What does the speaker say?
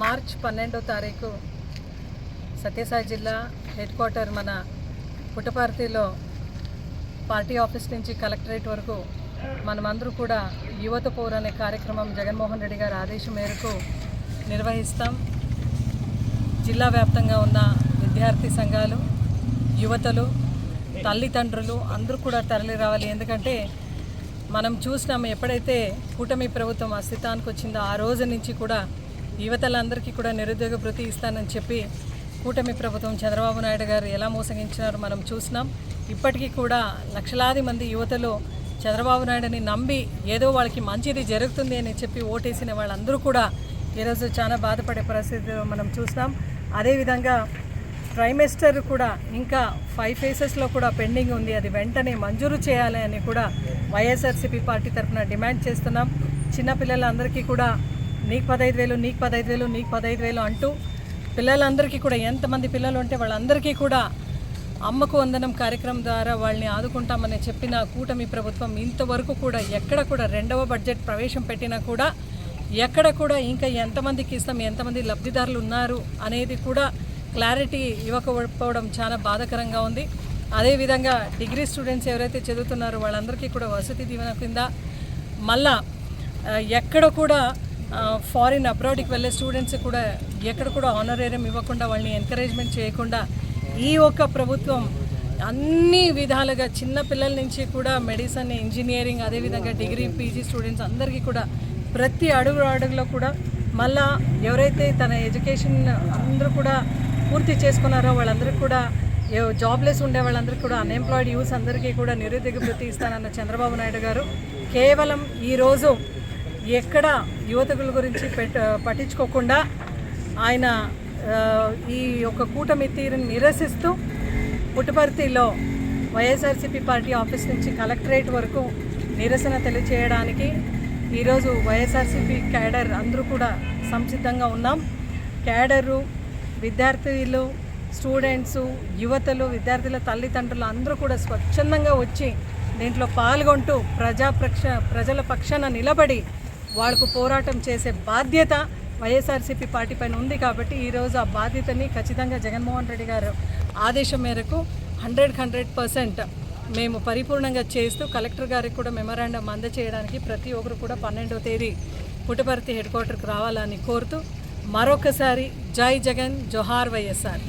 March పన్నెండో తారీఖు సత్యసాయి జిల్లా హెడ్ క్వార్టర్ మన పుట్టపర్తిలో పార్టీ ఆఫీస్ నుంచి కలెక్టరేట్ వరకు మనమందరూ కూడా యువత పౌర్ అనే కార్యక్రమం జగన్మోహన్ రెడ్డి గారి ఆదేశం మేరకు నిర్వహిస్తాం. జిల్లా వ్యాప్తంగా ఉన్న విద్యార్థి సంఘాలు యువతలు తల్లిదండ్రులు అందరూ కూడా తరలి రావాలి ఎందుకంటే మనం చూసినాం ఎప్పుడైతే కూటమి ప్రభుత్వం అస్తిత్వానికి వచ్చిందో ఆ రోజు నుంచి కూడా యువతలందరికీ కూడా నిరుద్యోగ భృతి ఇస్తానని చెప్పి కూటమి ప్రభుత్వం చంద్రబాబు నాయుడు గారు ఎలా మోసగించినారో మనం చూసినాం. ఇప్పటికీ కూడా లక్షలాది మంది యువతలు చంద్రబాబు నాయుడుని నమ్మి ఏదో వాళ్ళకి మంచిది జరుగుతుంది అని చెప్పి ఓటేసిన వాళ్ళందరూ కూడా ఈరోజు చాలా బాధపడే పరిస్థితి మనం చూసినాం. అదేవిధంగా ట్రైమెస్టర్ కూడా ఇంకా ఫైవ్ ఫేసెస్లో కూడా పెండింగ్ ఉంది. అది వెంటనే మంజూరు చేయాలి అని కూడా వైఎస్ఆర్సీపీ పార్టీ తరఫున డిమాండ్ చేస్తున్నాం. చిన్నపిల్లలందరికీ కూడా నీకు పదహైదు వేలు నీకు పదహైదు వేలు నీకు పదహైదు వేలు అంటూ పిల్లలందరికీ కూడా ఎంతమంది పిల్లలు ఉంటే వాళ్ళందరికీ కూడా అమ్మకు వందనం కార్యక్రమం ద్వారా వాళ్ళని ఆదుకుంటామని చెప్పిన కూటమి ప్రభుత్వం ఇంతవరకు కూడా ఎక్కడ కూడా రెండవ బడ్జెట్ ప్రవేశం పెట్టినా కూడా ఎక్కడ కూడా ఇంకా ఎంతమందికి ఇస్తాం ఎంతమంది లబ్ధిదారులు ఉన్నారు అనేది కూడా క్లారిటీ ఇవ్వకపోవడం చాలా బాధాకరంగా ఉంది. అదేవిధంగా డిగ్రీ స్టూడెంట్స్ ఎవరైతే చదువుతున్నారో వాళ్ళందరికీ కూడా వసతి దీవెన కింద మళ్ళా ఎక్కడ కూడా ఫారిన్ అబ్రాడ్కి వెళ్ళే స్టూడెంట్స్ కూడా ఎక్కడ కూడా ఆనరేరియం ఇవ్వకుండా వాళ్ళని ఎంకరేజ్మెంట్ చేయకుండా ఈ ఒక్క ప్రభుత్వం అన్ని విధాలుగా చిన్న పిల్లల నుంచి కూడా మెడిసిన్ ఇంజనీరింగ్ అదేవిధంగా డిగ్రీ పీజీ స్టూడెంట్స్ అందరికీ కూడా ప్రతి అడుగు అడుగులో కూడా మళ్ళా ఎవరైతే తన ఎడ్యుకేషన్ అందరూ కూడా పూర్తి చేసుకున్నారో వాళ్ళందరికీ కూడా జాబ్లెస్ ఉండే వాళ్ళందరికీ కూడా అన్ఎంప్లాయిడ్ యూస్ అందరికీ కూడా నిరుద్యోగ వృత్తి ఇస్తానన్న చంద్రబాబు నాయుడు గారు కేవలం ఈరోజు ఎక్కడ యువతకుల గురించి పెట్ట పట్టించుకోకుండా ఆయన ఈ యొక్క కూటమి తీరుని నిరసిస్తూ పుట్టపర్తిలో వైఎస్ఆర్సీపీ పార్టీ ఆఫీస్ నుంచి కలెక్టరేట్ వరకు నిరసన తెలియచేయడానికి ఈరోజు వైఎస్ఆర్సీపీ క్యాడర్ అందరూ కూడా సంసిద్ధంగా ఉన్నాం. క్యాడరు విద్యార్థులు స్టూడెంట్స్ యువతలు విద్యార్థుల తల్లిదండ్రులు అందరూ కూడా స్వచ్ఛందంగా వచ్చి దీంట్లో పాల్గొంటూ ప్రజా ప్రక్ష ప్రజల పక్షాన నిలబడి వాళ్ళకు పోరాటం చేసే బాధ్యత వైఎస్ఆర్సీపీ పార్టీ పైన ఉంది కాబట్టి ఈరోజు ఆ బాధ్యతని ఖచ్చితంగా జగన్మోహన్ రెడ్డి గారు ఆదేశం మేరకు హండ్రెడ్ హండ్రెడ్ పర్సెంట్ మేము పరిపూర్ణంగా చేస్తూ కలెక్టర్ గారికి కూడా మెమరాండం అందజేయడానికి ప్రతి ఒక్కరు కూడా పన్నెండో తేదీ పుట్టపర్తి హెడ్ క్వార్టర్కి రావాలని కోరుతూ మరొకసారి జై జగన్ జోహార్ వైఎస్ఆర్.